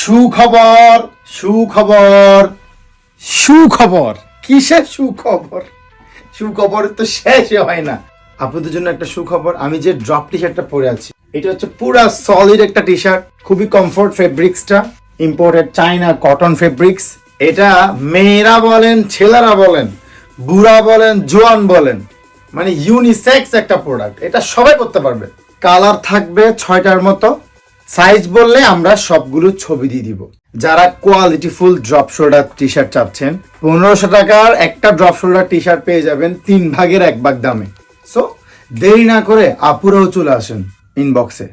সুখবর সুখবর। সুখবর? কিসের সুখবর? সুখবর তো শেষই হয় না। আপনাদের জন্য একটা সুখবর আমি যে ড্রপ টি শার্টটা পরে আছি এটা হচ্ছে পুরা সলিড একটা টি শার্ট খুবই কমফোর্ট ফেব্রিক্সটা ইম্পোর্টেড চাইনা কটন ফেব্রিক্স এটা মেয়েরা বলেন ছেলেরা বলেন বুড়া বলেন জোয়ান বলেন মানে ইউনিসেক্স একটা প্রোডাক্ট এটা সবাই করতে পারবে। কালার থাকবে ছয়টার মতো সাইজ বললে আমরা সবগুলো ছবি দিয়ে দিব। যারা quality full drop shoulder T shirt চাচ্ছেন, পনেরোশো টাকার একটা ড্রপ শোল্ডার টি শার্ট পেয়ে যাবেন তিন ভাগের এক ভাগ দামে। সো দেরি না করে আপুরাও চলে আসেন ইনবক্সে